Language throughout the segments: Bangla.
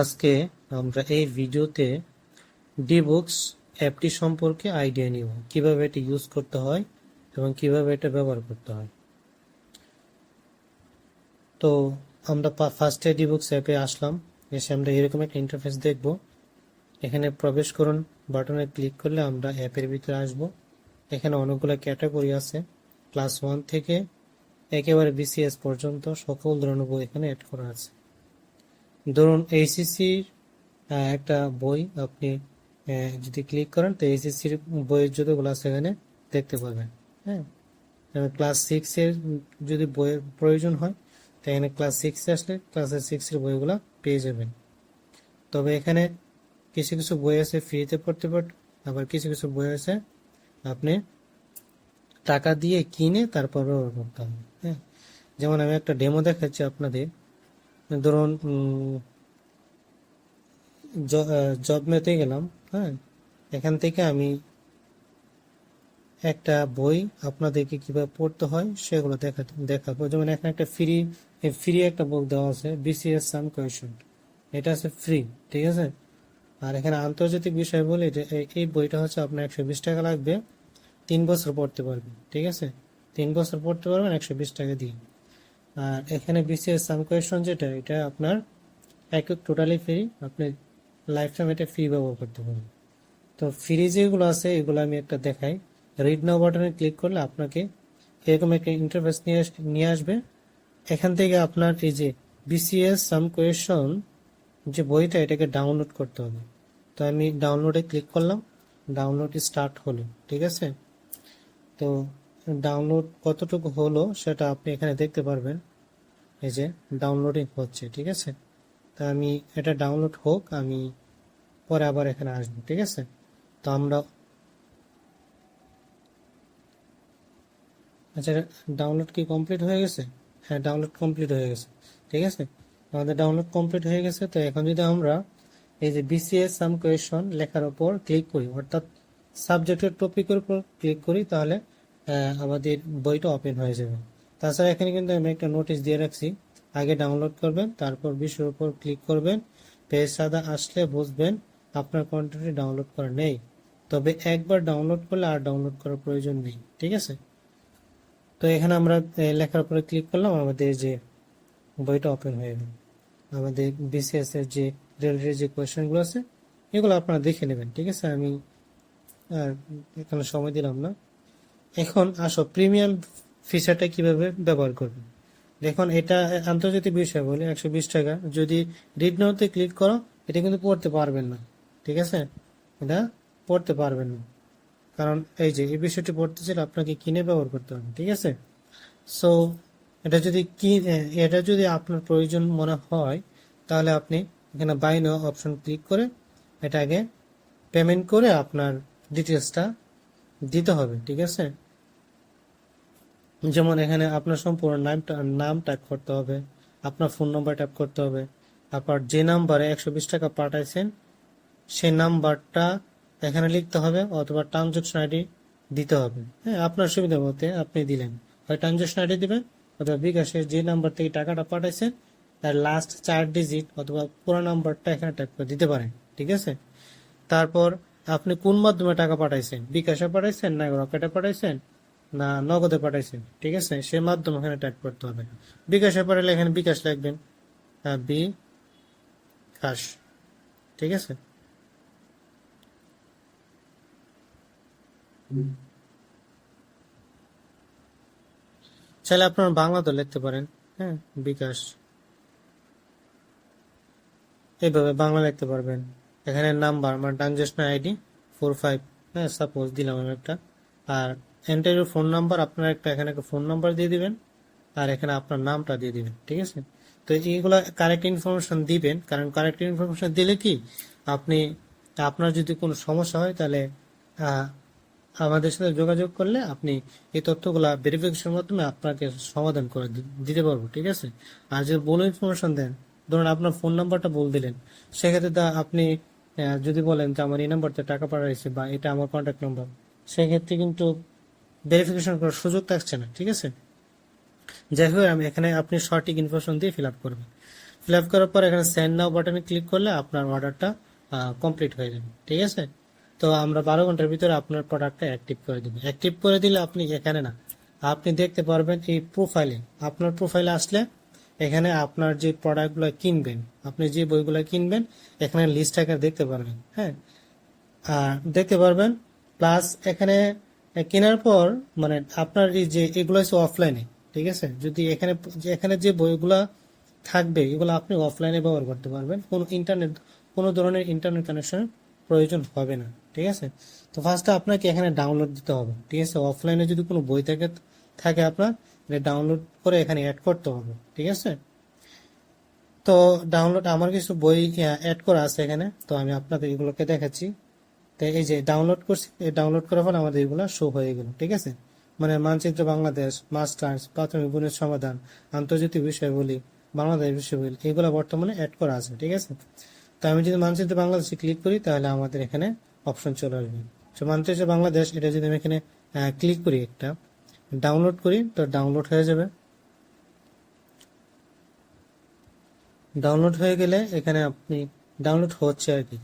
আজকে আমরা এই ভিডিওতে ডিবুকস অ্যাপটি সম্পর্কে আইডিয়া নিব। কীভাবে এটি ইউজ করতে হয় এবং কীভাবে এটা ব্যবহার করতে হয়। তো আমরা ফার্স্টে ডিবুকস অ্যাপে আসলাম। এসে আমরা এরকম একটা ইন্টারফেস দেখব। এখানে প্রবেশ করুন বাটনে ক্লিক করলে আমরা অ্যাপের ভিতরে আসব। এখানে অনেকগুলো ক্যাটাগরি আছে। ক্লাস ওয়ান থেকে একেবারে বিসিএস পর্যন্ত সকল ধরনের বই এখানে অ্যাড করা আছে। ধরুন এইচএসসির একটা বই আপনি যদি ক্লিক করেন, তো এইচএসসির বইয়ের যতগুলো আছে এখানে দেখতে পাবেন হ্যাঁ? ক্লাস সিক্সের যদি বইয়ের প্রয়োজন হয়, তো এখানে ক্লাস সিক্সে আসলে ক্লাসের সিক্সের বইগুলো পেয়ে যাবেন। তবে এখানে কিছু কিছু বই আছে ফ্রিতে পড়তে পারেন আবার কিছু কিছু বই আছে আপনি টাকা দিয়ে কিনে তারপর করতে হবে হ্যাঁ? যেমন আমি একটা ডেমো দেখাচ্ছি আপনাদের। ধরুন জব মেতে গেলাম হ্যাঁ? এখান থেকে আমি একটা বই আপনাদেরকে কীভাবে পড়তে হয় সেগুলো দেখা, দেখাবো। যেমন এখানে একটা ফ্রি ফ্রি একটা বুক দেওয়া আছে বিসিএস সাম কোয়েশন এটা আছে ফ্রি ঠিক আছে? আর এখানে আন্তর্জাতিক বিষয় বলে এই বইটা হচ্ছে আপনার একশো বিশ টাকা লাগবে, তিন বছর পড়তে পারবেন, ঠিক আছে? তিন বছর পড়তে পারবেন, একশো বিশ টাকা দিয়ে। আর এখানে বিসিএস সাম কোয়েশন যেটা, এটা আপনার এক টোটালি ফ্রি আপনি লাইফ টাইম এটা ফ্রি ব্যবহার করতে পারবেন। তো ফ্রি যেগুলো আছে, এগুলো আমি একটা দেখাই। রিড নাও বাটনে ক্লিক করলে আপনাকে এরকম একটা ইন্টারফেস নিয়ে নিয়ে আসবে। এখান থেকে আপনার এই যে বিসিএস সাম কোয়েশন যে বইটা, এটাকে ডাউনলোড করতে হবে। তো আমি ডাউনলোডে ক্লিক করলাম ডাউনলোড স্টার্ট হলো, ঠিক আছে? তো ডাউনলোড কতটুকু হলো সেটা আপনি এখানে দেখতে পারবেন। এই যে ডাউনলোডিং হচ্ছে, ঠিক আছে? তা আমি এটা ডাউনলোড হোক, আমি পরে আবার এখানে আসব, ঠিক আছে? তো আমরা আচ্ছা ডাউনলোড কি কমপ্লিট হয়ে গেছে? হ্যাঁ ডাউনলোড কমপ্লিট হয়ে গেছে, ঠিক আছে? আমাদের ডাউনলোড কমপ্লিট হয়ে গেছে, তো এখন যদি আমরা এই যে বিসিএস সাম কোয়েশন লেখার উপর ক্লিক করি, অর্থাৎ সাবজেক্টের টপিকের উপর ক্লিক করি, তাহলে আমাদের বইটা ওপেন হয়ে যাবে। তাছাড়া এখানে কিন্তু আমি একটা নোটিশ দিয়ে রাখছি। আগে ডাউনলোড করবেন, তারপর বিষয়ের উপর ক্লিক করবেন পেজ সাদা আসলে বুঝবেন আপনার কন্টেন্টটি ডাউনলোড করা নেই। তবে একবার ডাউনলোড করলে আর ডাউনলোড করার প্রয়োজন নেই, ঠিক আছে? তো এখানে আমরা লেখার উপরে ক্লিক করলাম, আমাদের যে বইটা ওপেন হয়ে গেল। আমাদের বিসিএস এর যে রিলেটেড যে কোয়েশ্চেনগুলো আছে, এগুলো আপনারা দেখে নেবেন, ঠিক আছে? আমি, আর এখানে সময় দিলাম না। এখন আসো প্রিমিয়াম ফিচারটা কীভাবে ব্যবহার করবেন দেখুন, এটা আন্তর্জাতিক বিষয় বলে একশো বিশ টাকা। যদি রিড নাওতে ক্লিক করো, এটা কিন্তু পড়তে পারবেন না। ঠিক আছে? এটা পড়তে পারবেন না। কারণ এই যে, এই বিষয়টি পড়তে চাইলে আপনাকে কিনে ব্যবহার করতে হবে, ঠিক আছে? সো এটা যদি কি, এটা যদি আপনার প্রয়োজন মনে হয়, তাহলে আপনি এখানে বাই নাও অপশন ক্লিক করে এটাকে পেমেন্ট করে আপনার ডিটেলসটা দিতে হবে, ঠিক আছে? যেমন এখানে আপনার সম্পূর্ণ নামটা, নাম টাইপ করতে হবে, আপনার ফোন নাম্বার টাইপ করতে হবে। তারপর যে নাম্বারে একশো বিশ টাকা পাঠাইছেন, সেই নাম্বারটা এখানে লিখতে হবে অথবা ট্রানজাকশন আইডি দিতে হবে। হ্যাঁ আপনার সুবিধা মতে আপনি দিলেন। হয় ট্রানজাকশন আইডি দিবেন অথবা বিকাশে যে নাম্বার থেকে টাকাটা পাঠাইছেন, তার লাস্ট চার ডিজিট অথবা পুরো নাম্বারটা এখানে টাইপ করে দিতে পারেন, ঠিক আছে? তারপর আপনি কোন মাধ্যমে টাকা পাঠাইছেন? বিকাশে পাঠাইছেন না রকেটে পাঠাইছেন? না, নগদে পাঠাইছেন ঠিক আছে? সে মাধ্যম এখানে টাইপ করতে হবে। বিকাশে পাঠালে এখানে বিকাশ লিখবেন। বি, কাশ। ঠিক আছে? চাইলে আপনার বাংলাতে লিখতে পারেন। হ্যাঁ বিকাশ। এইভাবে বাংলা লিখতে পারবেন। এখানে নাম্বার মানে ট্রানজেকশন আইডি ফোর ফাইভ হ্যাঁ সাপোজ দিলাম আমি একটা। আর এন্টার ফোন নাম্বার আপনার একটা এখানে একটা ফোন নাম্বার দিয়ে দিবেন, আর এখানে আপনার নামটা দিয়ে দিবেন, ঠিক আছে? তো এইগুলা কারেক্ট ইনফরমেশন দিবেন, কারণ কারেক্ট ইনফরমেশন দিলে কি, আপনি, আপনার যদি কোনো সমস্যা হয়, তাহলে আমাদের সাথে যোগাযোগ করলে আপনি এই তথ্যগুলো ভেরিফিকেশনের মাধ্যমে আপনাকে সমাধান করে দিতে পারব, ঠিক আছে? আর যদি বলে ইনফরমেশন দেন, ধরুন আপনার ফোন নাম্বারটা বল দিলেন, সেক্ষেত্রে আপনি যদি বলেন যে আমার এই নাম্বারতে টাকা পাঠাইছে বা এটা আমার কন্ট্যাক্ট নাম্বার সেক্ষেত্রে কিন্তু ভেরিফিকেশন করার সুযোগ থাকছে না, ঠিক আছে? যাই হোক, আমি এখানে আপনি সঠিক ইনফরমেশন দিয়ে ফিল আপ করবেন। ফিল আপ করার পর এখানে সেন্ড নাও বাটনে ক্লিক করলে আপনার অর্ডারটা কমপ্লিট হয়ে যাবে, ঠিক আছে? তো আমরা বারো ঘণ্টার ভিতরে আপনার প্রোডাক্টটা অ্যাক্টিভ করে দেবো। অ্যাক্টিভ করে দিলে আপনি এখানে না, আপনি দেখতে পারবেন এই প্রোফাইলে আপনার প্রোফাইলে আসলে এখানে আপনার যে প্রোডাক্টগুলো কিনবেন, আপনি যে বইগুলো কিনবেন, এখানে লিস্ট আকার দেখতে পারবেন হ্যাঁ? আর দেখতে পারবেন প্লাস এখানে কেনার পর মানে আপনার এই যে এগুলো হচ্ছে অফলাইনে ঠিক আছে? যদি এখানে এখানে যে বইগুলা থাকবে, এগুলো আপনি অফলাইনে ব্যবহার করতে পারবেন। কোনো ইন্টারনেট কোনো ধরনের ইন্টারনেট কানেকশনের প্রয়োজন হবে না, ঠিক আছে? তো ফার্স্টে আপনাকে এখানে ডাউনলোড দিতে হবে, ঠিক আছে? অফলাইনে যদি কোনো বই থাকে থাকে আপনার ডাউনলোড করে এখানে অ্যাড করতে হবে, ঠিক আছে? তো ডাউনলোড আমার কিছু বই অ্যাড করা আছে এখানে, তো আমি আপনাদের এগুলোকে দেখাচ্ছি। তো এই যে ডাউনলোড করছি ডাউনলোড করার পর আমাদের এগুলো শো হয়ে গেল, ঠিক আছে? মানে মানচিত্র বাংলাদেশ মাস্টার্স প্রাথমিক গুণের সমাধান, আন্তর্জাতিক বিষয়গুলি বাংলাদেশ বিষয়গুলি এগুলো বর্তমানে অ্যাড করা আছে, ঠিক আছে? তো আমি যদি মানচিত্র বাংলাদেশে ক্লিক করি, তাহলে আমাদের এখানে অপশন চলে আসবে। তো মানচিত্র বাংলাদেশ, এটা যদি আমি এখানে ক্লিক করি একটা ডাউনলোড করি, তো ডাউনলোড হয়ে যাবে। ডাউনলোড হয়ে গেলে এখানে আপনি ডাউনলোড হচ্ছে আর কি?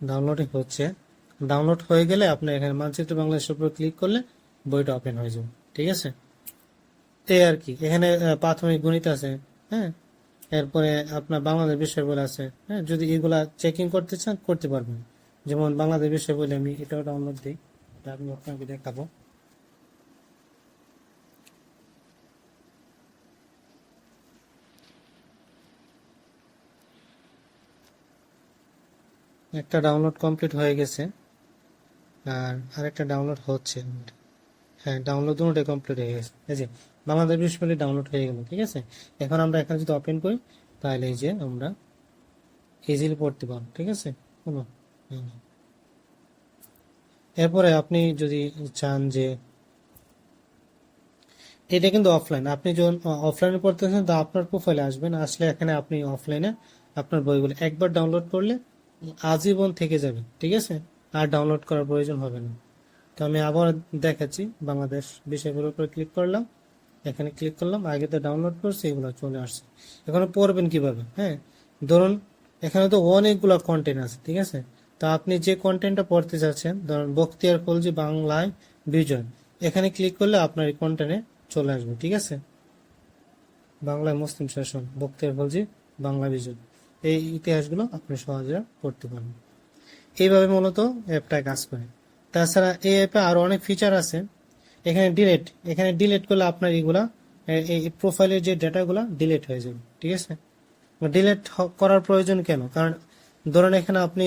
ডাউনলোডিং হচ্ছে। ডাউনলোড হয়ে গেলে আপনি এখানে মানচিত্র বাংলাদেশের উপর ক্লিক করলে বইটা ওপেন হয়ে যাবে। ঠিক আছে? এই আর কি। এখানে প্রাথমিক গণিত আছে হ্যাঁ? এরপরে আপনার বাংলাদেশ বিষয় বলে আছে হ্যাঁ? যদি এগুলা চেকিং করতে চান, করতে পারবেন। যেমন বাংলাদেশ বিষয় বলে আমি এটাও ডাউনলোড দিই। আপনি আপনাকে দেখাবো। একটা ডাউনলোড কমপ্লিট হয়ে গেছে। আর আরেকটা ডাউনলোড হচ্ছে। হ্যাঁ ডাউনলোড দুটোটাই কমপ্লিট হয়ে গেছে। এই যে, বাংলাদেশ বিশ্ববিদ্যালয় ডাউনলোড হয়ে গেল, ঠিক আছে? এখন আমরা এখানে যদি ওপেন করি, তাহলে এই যে আমরা ইজিলি পড়তে পারব ঠিক আছে? কোনো এরপরে আপনি যদি চান যে, এটা কিন্তু অফলাইন আপনি যখন অফলাইনে পড়তে পড়তেছেন, তো আপনার প্রোফাইলে আসবেন আসলে এখানে আপনি অফলাইনে আপনার বইগুলো একবার ডাউনলোড করলে আজীবন থেকে যাবে, ঠিক আছে? আর ডাউনলোড করার প্রয়োজন হবে না। তো আমি আবার দেখাচ্ছি বাংলাদেশ বিষয়গুলোর উপর ক্লিক করলাম। এখানে ক্লিক করলাম, আগে তো ডাউনলোড করছি, এগুলো চলে আসছে। এখন পড়বেন কীভাবে? হ্যাঁ? ধরুন, এখানে তো অনেকগুলো কন্টেন্ট আছে, ঠিক আছে? তো আপনি যে কন্টেন্টটা পড়তে চাচ্ছেন ধরুন বক্তিয়ার খলজি বাংলায় বিজয় এখানে ক্লিক করলে আপনার এই কন্টেন্টে চলে আসবে, ঠিক আছে? বাংলায় মুসলিম শাসন বক্তিয়ার খলজি বাংলা বিজয় এই ইতিহাসগুলো আপনি সহজে পড়তে পারবেন। এইভাবে মূলত অ্যাপটা কাজ করে। তাছাড়া এই অ্যাপে আরও অনেক ফিচার আছে। এখানে ডিলেট এখানে ডিলেট করলে আপনার এগুলা এই প্রোফাইলের যে ডেটাগুলো ডিলেট হয়ে যাবে, ঠিক আছে? ডিলেট করার প্রয়োজন কেন? কারণ ধরুন এখানে আপনি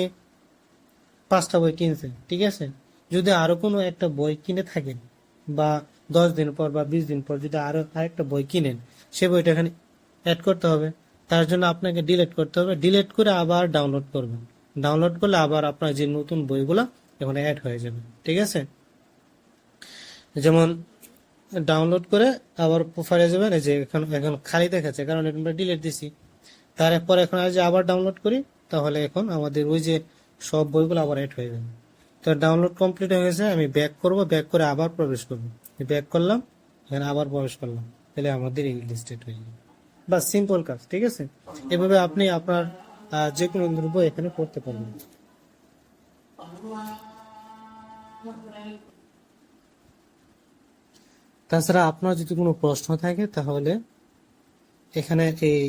পাঁচটা বই কিনছেন, ঠিক আছে? যদি আরও কোনো একটা বই কিনে থাকেন, বা দশ দিন পর বা বিশ দিন পর যদি আরও আরেকটা বই কিনেন, সে বইটা এখানে অ্যাড করতে হবে। তার জন্য আপনাকে ডিলেট করতে হবে। ডিলেট করে আবার ডাউনলোড করবেন। ডাউনলোড করলে আবার আপনার যে নতুন বইগুলো, এখানে অ্যাড হয়ে যাবে। ঠিক আছে? যেমন ডাউনলোড করে আবার প্রোফাইলে যাবেন। এই যে এখন এখন খালি দেখাচ্ছে, কারণ এখন আমরা ডিলিট দিছি। তারপর এখন আর যে আবার ডাউনলোড করি, তাহলে এখন আমাদের ওই যে সব বইগুলো আবার অ্যাড হয়ে যাবে। তো ডাউনলোড কমপ্লিট হয়ে গেছে, আমি ব্যাক করব ব্যাক করে আবার প্রবেশ করব। ব্যাক করলাম, এখানে আবার প্রবেশ করলাম। তাহলে আমাদের লিস্টেড হয়ে যাবে। বাস সিম্পল কাজ, ঠিক আছে? এভাবে আপনি আপনার যে কোনো দ্রব্য এখানে করতে পারবেন। তাছাড়া আপনার যদি কোনো প্রশ্ন থাকে, তাহলে এখানে এই,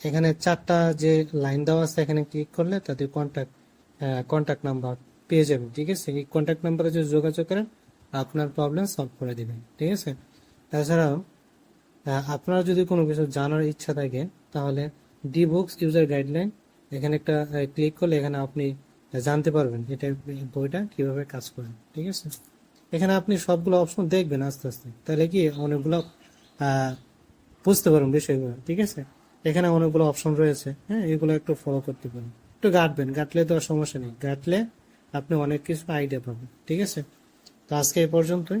এখানে চারটা যে লাইন দেওয়া আছে, এখানে ক্লিক করলে তাদের কন্ট্যাক্ট কন্ট্যাক্ট নাম্বার পেয়ে যাবেন, ঠিক আছে? এই কন্ট্যাক্ট নাম্বারে যদি যোগাযোগ করেন, আপনার প্রবলেম সলভ করে দিবেন, ঠিক আছে? তাছাড়াও আপনার যদি কোনো কিছু জানার ইচ্ছা থাকে, তাহলে ডি বুকস ইউজার গাইডলাইন এখানে একটা ক্লিক করলে এখানে আপনি জানতে পারবেন এটা বইটা কীভাবে কাজ করে, ঠিক আছে? এখানে আপনি সবগুলো অপশন দেখবেন আস্তে আস্তে, তাহলে কি অনেকগুলো বুঝতে পারবেন বিষয়গুলো, ঠিক আছে? এখানে অনেকগুলো অপশন রয়েছে হ্যাঁ এগুলো একটু ফলো করতে পারেন। একটু ঘাটবেন, ঘাটলে তো আর সমস্যা নেই, ঘাটলে আপনি অনেক কিছু আইডিয়া পাবেন, ঠিক আছে? তো আজকে এই পর্যন্তই।